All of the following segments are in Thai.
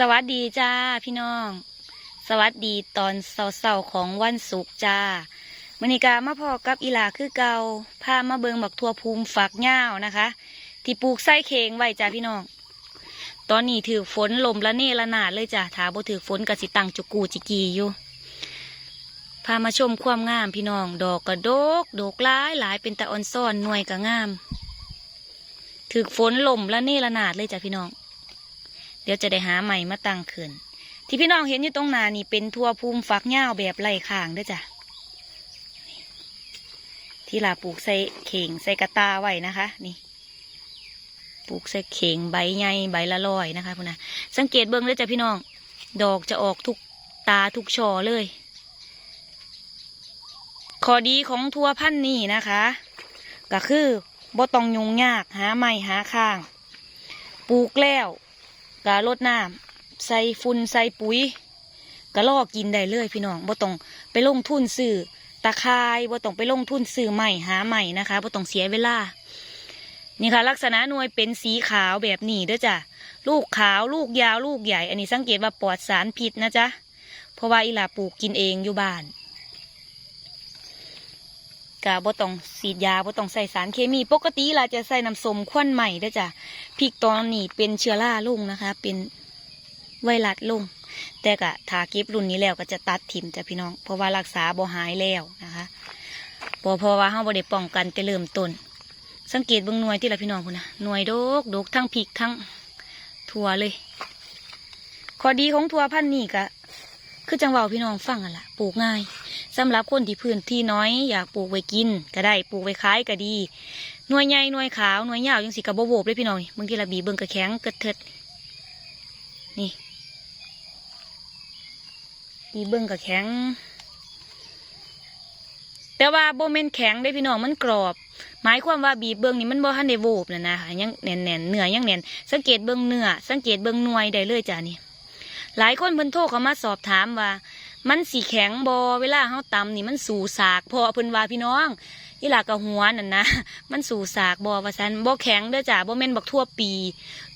สวัสดีจ้าพี่น้อง สวัสดีตอนเสาร์ของวันศุกร์จ้ามือนิกามาพอกับอีหลาคือเก่าพามาเบิงบักทัวภูมิฝักยาวนะคะ ที่ปลูกไส้เข่งไว้จ้าพี่น้อง ตอนนี้ถือฝนลมละเนระนาดเลยจ้าถาบ่ถือฝนก็สิตังจุกูจิกีอยู่ พามาชมความงามพี่น้อง ดอกกระโดกดอกหลายหลายเป็นตะออนซ่อนหน่วยก็งามถือฝนลมละเนระนาดเลยจ้าพี่น้อง เดี๋ยวจะได้หาใหม่มาตั้งขึ้น ที่พี่น้องเห็นอยู่ตรงหน้านี่เป็นทั่วภูมิฝักยาแบบไร่ข้างด้วยจ้ะที่ลาปลูกใส่เข่งใส่กระตาไว้นะคะ นี่ ปลูกใส่เข่งใบใหญ่ใบละลอยนะคะพุ่นนะสังเกตเบิ้งเลยจ้ะพี่น้อง ดอกจะออกทุกตาทุกช่อเลยข้อดีของทั่วพันธุ์นี่นะคะ ก็คือบ่ต้องยุ่งยากหาไม้หาข้าง ปลูกแล้ว กะลดน้ำใส่ฝุ่นใส่ปุ๋ยก็ลอกกินได้เลยพี่น้องบ่ต้องไปลงทุนซื้อตะไคร้บ่ต้องไปลงทุนซื้อใหม่หาใหม่นะคะบ่ต้องเสียเวลา นี่ค่ะ ลักษณะหน่วยเป็นสีขาวแบบนี้เด้อจ้ะลูกขาวลูกยาวลูกใหญ่ อันนี้สังเกตว่าปลอดสารพิษนะจ๊ะเพราะว่าอีหลาปลูกกินเองอยู่บ้าน กะบ่ต้องสีดยาบ่ต้องใส่สารเคมี ปกติเราจะใส่น้ำส้มควันใหม่ด้จ้ะพริกตอนนี้เป็นเชื้อราลงนะคะ เป็นไวรัสลง แต่กะทาเก็บรุ่นนี้แล้วก็จะตัดถิ่มจ้ะพี่น้อง เพราะว่ารักษาบ่หายแล้วนะคะเพราะเพราะว่าเฮาบ่ได้ป้องกันแต่เริ่มต้น สังเกตเบิ่งหน่วยที่ละพี่น้องพุ่นนะหน่วยโดกโดกทั้งพริกทั้งถั่วเลย ข้อดีของถั่วพันธุ์นี้ก็คือจังเว่าพี่น้องฟังอะล่ะปลูกง่าย สำหรับคนที่พื้นที่น้อยอยากปลูกไว้กิน ก็ได้ปลูกไว้ขายก็ดีหน่วยใหญ่หน่วยขาวหน่วยยาวยังสิกับโบโบเลยพี่น้องนี่บางทีละบีเบิ่งกระแข็งกระเทิดนี่บีเบิ่งกระแข็ง แต่ว่าโบเมนแข็งได้พี่น้องมันกรอบ หมายความว่าบีเบิ่งนี่มันบ่ทันได้โวบนะนะคะยังแน่นแน่นๆเนื้อยังแน่นสังเกตเบิ่งเนื้อสังเกตเบิ่งหน่วยได้เลยจ้ะนี่หลายคนเพิ่นโทรเขามาสอบถามว่า มันสีแข็งบอเวลาเฮาตำนี่มันสู่สากพอเพิ่นว่าพี่น้องอีหลากะหัวนั่นนะมันสู่สากบอว่าซันบ่แข็งเด้อจ้ะบ่แม่นบักทั่วปี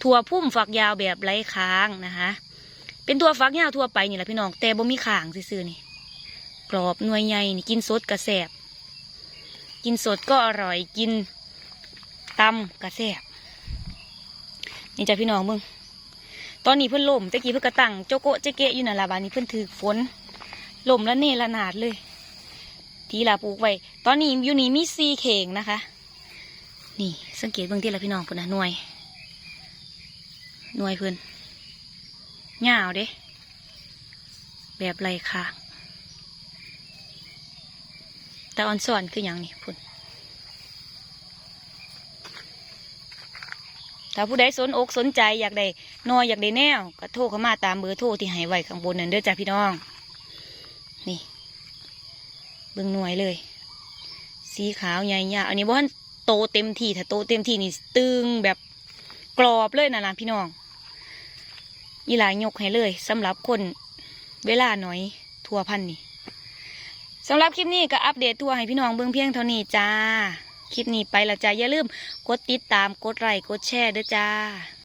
ทั่วพุ่มฝักยาวแบบไร้ค้างนะคะ เป็นทั่วฝักยาวทั่วไปนี่แหละพี่น้องแต่บ่มีข้างซื่อๆนี่กรอบหน่วยใหญ่นี่กินสดกระแสบกินสดก็อร่อยกินตำกระแสบนี่จ้ะพี่น้องมึงตอนนี้เพิ่นล่มตะกี้เพิ่นกระตังโจโกะเจเกะอยู่นั่นล่ะบานนี้เพิ่นถือฝน ล่มแล้วเนระนาดเลย ทีลาปลูกไว้ตอนนี้อยู่นี่มีซีเข่งนะคะ นี่สังเกตเบื้องที่ละพี่น้องพิ่นนะหน่วย หน่วยเพิ่อนหยาวเด้ แบบไรค่ะแต่ออนสอนคืออย่างนี้พุ่นถ้าผู้ใดสนอกสนใจอยากได้นอยอยากได้แนว ก็โทรเข้ามาตามเบอร์โทรที่ให้ไว้ข้างบนนั่นเด้อจ้าพี่น้อง นี่เบิ่งหน่วยเลย สีขาวใหญ่ยาวอันนี้บ่ทันโตเต็มที่ถ้าโตเต็มที่นี่ตึงแบบกรอบเลยนะล่ะพี่น้องอีหลายยกให้เลยสำหรับคนเวลาหน่อยทั่วพันธุ์นี่สำหรับคลิปนี้ก็อัปเดตทัวให้พี่น้องเบิ่งเพียงเท่านี้จ้า คลิปนี้ไปละจ้าอย่าลืม กดติดตามกดไลค์กดแชร์ด้วยจ้า